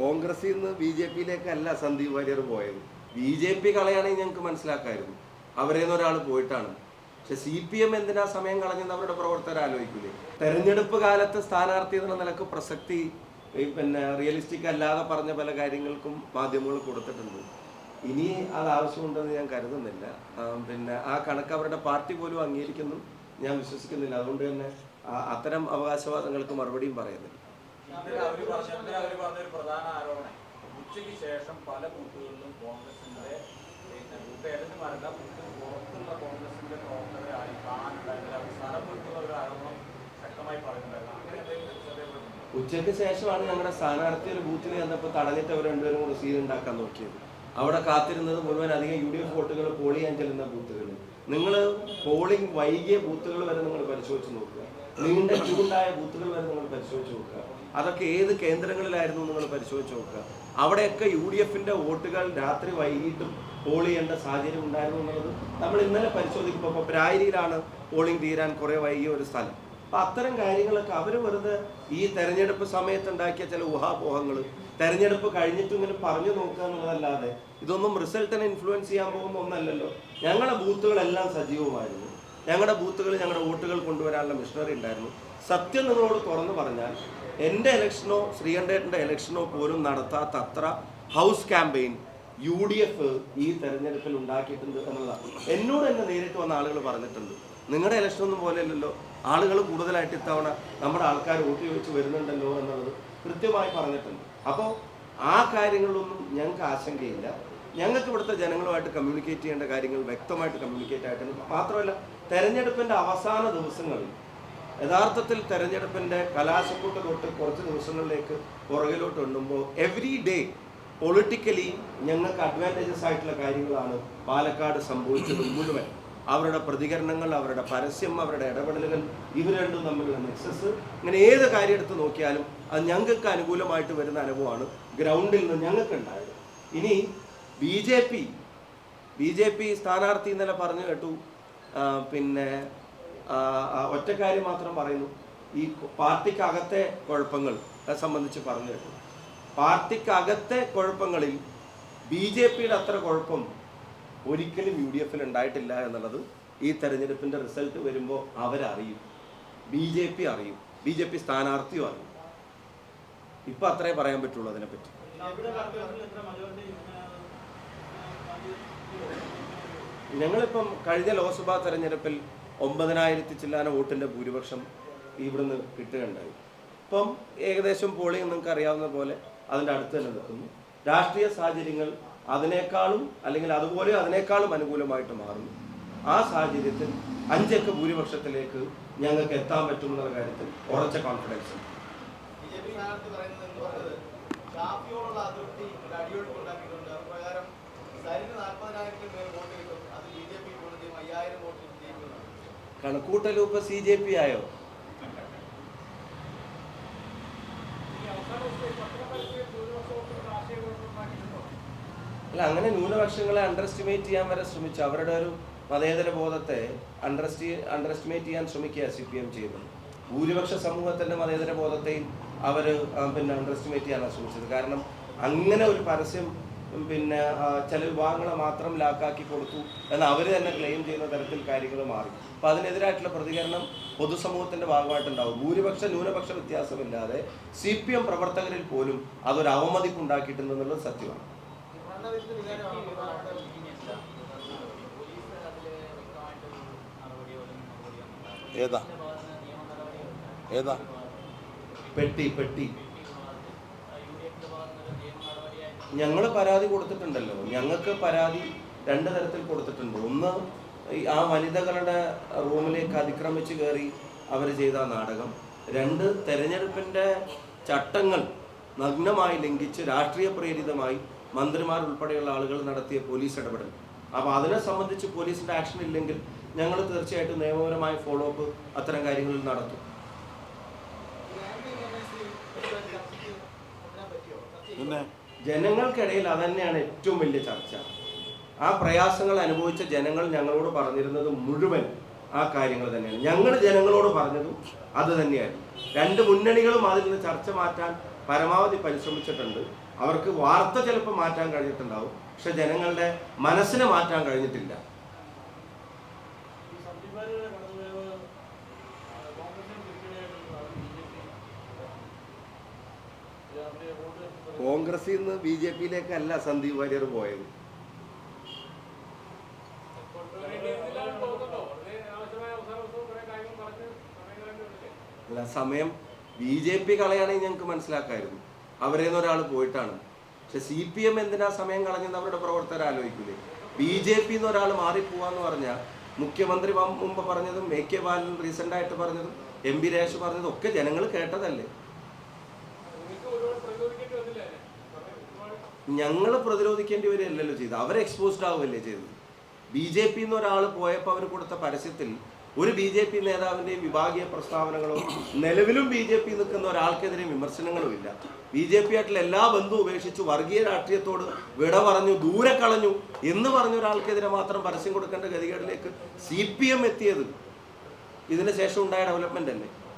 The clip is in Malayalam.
കോൺഗ്രസിൽ നിന്ന് ബി ജെ പിയിലേക്കല്ല സന്ദീപ് വാര്യർ പോയത്. ബി ജെ പി കളയാണെങ്കിൽ ഞങ്ങൾക്ക് മനസ്സിലാക്കായിരുന്നു. അവരെ ഒരാൾ പോയിട്ടാണ്. പക്ഷെ സി പി എം എന്തിനാ സമയം കളഞ്ഞെന്ന് അവരുടെ പ്രവർത്തകർ ആലോചിക്കില്ലേ തെരഞ്ഞെടുപ്പ് കാലത്ത് സ്ഥാനാർത്ഥി എന്ന നിലയ്ക്ക് പ്രസക്തി പിന്നെ റിയലിസ്റ്റിക് അല്ലാതെ പറഞ്ഞ പല കാര്യങ്ങൾക്കും മാധ്യമങ്ങൾ കൊടുത്തിട്ടുണ്ട്. ഇനി അത് ആവശ്യമുണ്ടെന്ന് ഞാൻ കരുതുന്നില്ല. പിന്നെ ആ കണക്ക് അവരുടെ പാർട്ടി പോലും അംഗീകരിക്കുന്നു. ഞാൻ വിശ്വസിക്കുന്നില്ല. അതുകൊണ്ട് തന്നെ അത്തരം അവകാശവാദങ്ങൾക്ക് മറുപടിയും പറയുന്നില്ല. ഇന്നലെ അവർ പറഞ്ഞ ഇന്നലെ പ്രധാന ആരോപണം. ഉച്ചയ്ക്ക് ശേഷം പല ബൂത്തുകളിലും കോൺഗ്രസിന്റെ ബൂത്ത് ഏജന്റുമാരല്ല ബൂത്തിന് പുറത്തുള്ള കോൺഗ്രസിന്റെ പ്രവർത്തകരെ ആയി അവർ സ്ഥലം വിട്ടുള്ള ഒരു ആരോപണം ശക്തമായി പറയുന്നുണ്ടായിരുന്നു. അങ്ങനെ എന്തെങ്കിലും ഉച്ചയ്ക്ക് ശേഷമാണ് ഞങ്ങളുടെ സ്ഥാനാർത്ഥി ഒരു ബൂത്തിൽ ചെന്നപ്പോൾ തടഞ്ഞിട്ട് അവർ രണ്ടുപേരും കൂടെ സീൻ ഉണ്ടാക്കാൻ നോക്കിയത്. അവിടെ കാത്തിരുന്നത് മുഴുവൻ അധികം യു ഡി എഫ് വോട്ടുകൾ പോൾ ചെയ്യാൻ ചെല്ലുന്ന ബൂത്തുകൾ. നിങ്ങൾ പോളിംഗ് വൈകിയ ബൂത്തുകൾ വരെ നിങ്ങൾ പരിശോധിച്ച് നോക്കുക. നീണ്ട ചൂടായ ബൂത്തുകൾ വരെ നിങ്ങൾ പരിശോധിച്ച് നോക്കുക. അതൊക്കെ ഏത് കേന്ദ്രങ്ങളിലായിരുന്നു നിങ്ങൾ പരിശോധിച്ച് നോക്കുക. അവിടെയൊക്കെ യു ഡി എഫിന്റെ വോട്ടുകൾ രാത്രി വൈകിട്ടും പോൾ ചെയ്യേണ്ട സാഹചര്യം ഉണ്ടായിരുന്നു എന്നുള്ളത് നമ്മൾ ഇന്നലെ പരിശോധിക്കുമ്പോൾ ഇപ്പോൾ പ്രായരിയിലാണ് പോളിംഗ് തീരാൻ കുറേ വൈകിയ ഒരു സ്ഥലം. അപ്പൊ അത്തരം കാര്യങ്ങളൊക്കെ അവർ വെറുതെ ഈ തെരഞ്ഞെടുപ്പ് സമയത്ത് ഉണ്ടാക്കിയ ചില ഊഹാപോഹങ്ങൾ തെരഞ്ഞെടുപ്പ് കഴിഞ്ഞിട്ട് ഇങ്ങനെ പറഞ്ഞു നോക്കുക എന്നുള്ളതല്ലാതെ ഇതൊന്നും റിസൾട്ടിനെ ഇൻഫ്ലുവൻസ് ചെയ്യാൻ പോകുന്ന ഒന്നല്ലല്ലോ. ഞങ്ങളുടെ ബൂത്തുകളെല്ലാം സജീവമായിരുന്നു. ഞങ്ങളുടെ ബൂത്തുകൾ ഞങ്ങളുടെ വോട്ടുകൾ കൊണ്ടുവരാനുള്ള മിഷണറി ഉണ്ടായിരുന്നു. സത്യം നിങ്ങളോട് തുറന്നു പറഞ്ഞാൽ എന്റെ ഇലക്ഷനോ ശ്രീകണ്ഠേട്ടന്റെ ഇലക്ഷനോ പോലും നടത്താത്ത അത്ര house campaign U D F ഈ തെരഞ്ഞെടുപ്പിൽ ഉണ്ടാക്കിയിട്ടുണ്ട് എന്നുള്ളതാണ്. എന്നോട് തന്നെ നേരിട്ട് വന്ന ആളുകൾ പറഞ്ഞിട്ടുണ്ട്. നിങ്ങളുടെ ഇലക്ഷൻ ഒന്നും പോലെയല്ലല്ലോ. ആളുകൾ കൂടുതലായിട്ട് ഇത്തവണ നമ്മുടെ ആൾക്കാർ വോട്ട് ചോദിച്ച് വരുന്നുണ്ടല്ലോ എന്നുള്ളത് കൃത്യമായി പറഞ്ഞിട്ടുണ്ട്. അപ്പോൾ ആ കാര്യങ്ങളിലൊന്നും ഞങ്ങൾക്ക് ആശങ്കയില്ല. ഞങ്ങൾക്ക് ഇവിടുത്തെ ജനങ്ങളുമായിട്ട് കമ്മ്യൂണിക്കേറ്റ് ചെയ്യേണ്ട കാര്യങ്ങൾ വ്യക്തമായിട്ട് കമ്മ്യൂണിക്കേറ്റ് ആയിട്ടുണ്ട്. മാത്രമല്ല തെരഞ്ഞെടുപ്പിന്റെ അവസാന ദിവസങ്ങളിൽ യഥാർത്ഥത്തിൽ തെരഞ്ഞെടുപ്പിന്റെ കലാശക്കൂട്ട് തൊട്ട് കുറച്ച് ദിവസങ്ങളിലേക്ക് പുറകിലോട്ട് ഉണ്ടുമ്പോൾ എവറി ഡേ പൊളിറ്റിക്കലി ഞങ്ങൾക്ക് അഡ്വാന്റേജസ് ആയിട്ടുള്ള കാര്യങ്ങളാണ് പാലക്കാട് സംഭവിച്ചത് മുഴുവൻ. അവരുടെ പ്രതികരണങ്ങൾ അവരുടെ പരസ്യം അവരുടെ ഇടപെടലുകൾ ഇവ രണ്ടും തമ്മിലുള്ള നെക്സസ് ഇങ്ങനെ ഏത് കാര്യം എടുത്ത് നോക്കിയാലും അത് ഞങ്ങൾക്ക് അനുകൂലമായിട്ട് വരുന്ന അനുഭവമാണ് ഗ്രൗണ്ടിൽ നിന്ന് ഞങ്ങൾക്ക് ഉണ്ടായത് ഇനി B J P B J P സ്ഥാനാർത്ഥി ഇന്നലെ പറഞ്ഞു കേട്ടു പിന്നെ ഒറ്റ കാര്യം മാത്രം പറയുന്നു. ഈ പാർട്ടിക്കകത്തെ കുഴപ്പങ്ങൾ സംബന്ധിച്ച് പറഞ്ഞു കേട്ടു പാർട്ടിക്കകത്തെ കുഴപ്പങ്ങളിൽ ബി ജെ പിയുടെ അത്ര കുഴപ്പം ഒരിക്കലും യു ഡി എഫിൽ ഉണ്ടായിട്ടില്ല എന്നുള്ളത് ഈ തെരഞ്ഞെടുപ്പിന്റെ റിസൾട്ട് വരുമ്പോൾ അവരറിയും. ബി ജെ പി അറിയും. ബി ജെ പി സ്ഥാനാർത്ഥിയും അറിയും. ഇപ്പൊ അത്രേ പറയാൻ പറ്റുള്ളൂ അതിനെപ്പറ്റി. ഞങ്ങളിപ്പം കഴിഞ്ഞ ലോക്സഭാ തെരഞ്ഞെടുപ്പിൽ ഒമ്പതിനായിരത്തി ചില്ലാന വോട്ടിന്റെ ഭൂരിപക്ഷം ഇവിടുന്ന് കിട്ടുകയുണ്ടായി. ഇപ്പം ഏകദേശം പോളിംഗ് നിങ്ങൾക്ക് അറിയാവുന്ന പോലെ അതിന്റെ അടുത്ത് തന്നെ നിൽക്കുന്നു. രാഷ്ട്രീയ സാഹചര്യങ്ങൾ അതിനേക്കാളും അല്ലെങ്കിൽ അതുപോലെ അതിനേക്കാളും അനുകൂലമായിട്ട് മാറുന്നു. ആ സാഹചര്യത്തിൽ അഞ്ചക്ക ഭൂരിപക്ഷത്തിലേക്ക് ഞങ്ങൾക്ക് എത്താൻ പറ്റുമെന്നുള്ള കാര്യത്തിൽ ഉറച്ച കോൺഫിഡൻസ് ഉണ്ട് അടിയൊഴുക്ക് ഉണ്ടാക്കിയിട്ടുണ്ട് അപ്രകാരം സരിന് നാൽപ്പതിനായിരത്തിന് മേൽ വോട്ട് കിട്ടും അത് ബി ജെ പി ഗുണം ചെയ്യും അയ്യായിരം വോട്ടിൽ ജയിക്കുന്നതാണ് കണക്കൂട്ടലും ഇപ്പൊ സി ജെ പി ആയോ? അല്ല അങ്ങനെ ന്യൂനപക്ഷങ്ങളെ അണ്ടർ എസ്റ്റിമേറ്റ് ചെയ്യാൻ വരെ ശ്രമിച്ചു. അവരുടെ ഒരു മതേതര ബോധത്തെ അണ്ടർ അണ്ടർ എസ്റ്റിമേറ്റ് ചെയ്യാൻ ശ്രമിക്കുക സി പി എം ചെയ്യുന്നത്. ഭൂരിപക്ഷ സമൂഹത്തിന്റെ മതേതര ബോധത്തെയും അവർ പിന്നെ അണ്ടർ എസ്റ്റിമേറ്റ് ചെയ്യാനാണ് ശ്രമിച്ചത്. കാരണം അങ്ങനെ ഒരു പരസ്യം പിന്നെ ചില വിഭാഗങ്ങളെ മാത്രം ലാക്കാക്കി കൊടുത്തു എന്ന് അവർ തന്നെ ക്ലെയിം ചെയ്യുന്ന തരത്തിൽ കാര്യങ്ങൾ മാറി. അപ്പം അതിനെതിരായിട്ടുള്ള പ്രതികരണം പൊതുസമൂഹത്തിന്റെ ഭാഗമായിട്ടുണ്ടാവും. ഭൂരിപക്ഷ ന്യൂനപക്ഷ വ്യത്യാസമില്ലാതെ സി പി എം പ്രവർത്തകരിൽ പോലും അതൊരു അവമതിപ്പ് ഉണ്ടാക്കിയിട്ടുണ്ടെന്നുള്ളത് സത്യമാണ്. ഏതാ? ഏതാ? പെട്ടി പെട്ടി. ഞങ്ങൾ പരാതി കൊടുത്തിട്ടുണ്ടല്ലോ. ഞങ്ങൾക്ക് പരാതി രണ്ട് തരത്തിൽ കൊടുത്തിട്ടുണ്ട്. ഒന്ന് ആ വനിതകളുടെ റൂമിലേക്ക് അതിക്രമിച്ച് കയറി അവർ ചെയ്ത നാടകം. രണ്ട് തെരഞ്ഞെടുപ്പിന്റെ ചട്ടങ്ങൾ നഗ്നമായി ലംഘിച്ച് രാഷ്ട്രീയ പ്രേരിതമായി മന്ത്രിമാർ ഉൾപ്പെടെയുള്ള ആളുകൾ നടത്തിയ പോലീസ് ഇടപെടൽ. അപ്പോൾ അതിനെ സംബന്ധിച്ച് പോലീസിന്റെ ആക്ഷൻ ഇല്ലെങ്കിൽ ഞങ്ങൾ തീർച്ചയായിട്ടും നിയമപരമായ ഫോളോ അപ്പ് അത്തരം കാര്യങ്ങളിൽ നടത്തും. പിന്നെ ജനങ്ങൾക്കിടയിൽ അതന്നെയാണ് ഏറ്റവും വലിയ ചർച്ച. ആ പ്രയാസങ്ങൾ അനുഭവിച്ച ജനങ്ങൾ ഞങ്ങളോട് പറഞ്ഞിരുന്നത് മുഴുവൻ ആ കാര്യങ്ങൾ തന്നെയാണ്. ഞങ്ങൾ ജനങ്ങളോട് പറഞ്ഞതും അത് തന്നെയായിരുന്നു. രണ്ട് മുന്നണികളും അതിൽ നിന്ന് ചർച്ച മാറ്റാൻ പരമാവധി പരിശ്രമിച്ചിട്ടുണ്ട്. അവർക്ക് വാർത്ത ചിലപ്പോൾ മാറ്റാൻ കഴിഞ്ഞിട്ടുണ്ടാവും. പക്ഷെ ജനങ്ങളുടെ മനസ്സിനെ മാറ്റാൻ കഴിഞ്ഞിട്ടില്ല. കോൺഗ്രസിൽ നിന്ന് ബി ജെ പിയിലേക്കല്ല സന്ദീപ് വാര്യർ പോയത്. അല്ല സമയം ബി ജെ പി കളയാണെങ്കിൽ ഞങ്ങൾക്ക് മനസ്സിലാക്കായിരുന്നു. അവരെ ഒരാൾ പോയിട്ടാണ്. പക്ഷെ സി പി എം എന്തിനാ സമയം കളഞ്ഞെന്ന് അവരുടെ പ്രവർത്തകർ ആലോചിക്കില്ലേ ബി ജെ പി എന്ന് ഒരാൾ മാറിപ്പോവാന്ന് പറഞ്ഞാൽ മുഖ്യമന്ത്രി മുമ്പ് പറഞ്ഞതും എ കെ ബാലൻ റീസെന്റായിട്ട് പറഞ്ഞതും എം പി രേഷ് പറഞ്ഞതും ഒക്കെ ജനങ്ങൾ കേട്ടതല്ലേ? ഞങ്ങൾ പ്രതിരോധിക്കേണ്ടി വരികയല്ലല്ലോ ചെയ്തത്. അവർ എക്സ്പോസ്ഡ് ആവുകയല്ലേ ചെയ്തത്. ബി ജെ പി എന്ന് ഒരാൾ പോയപ്പോൾ അവർ കൊടുത്ത പരസ്യത്തിൽ ഒരു ബി ജെ പി നേതാവിന്റെയും വിഭാഗീയ പ്രസ്താവനകളോ നിലവിലും ബി ജെ പി നിൽക്കുന്ന ഒരാൾക്കെതിരെ വിമർശനങ്ങളും ഇല്ല. ബി ജെ പി ആയിട്ടുള്ള എല്ലാ ബന്ധവും ഉപേക്ഷിച്ച് വർഗീയ രാഷ്ട്രീയത്തോട് വിട പറഞ്ഞു ദൂരെ കളഞ്ഞു എന്ന് പറഞ്ഞ ഒരാൾക്കെതിരെ മാത്രം പരസ്യം കൊടുക്കേണ്ട ഗതികേടിലേക്ക് സി പി എം എത്തിയത്. ഇതിന് ശേഷം ഉണ്ടായ ഡെവലപ്മെന്റ് അല്ലേ?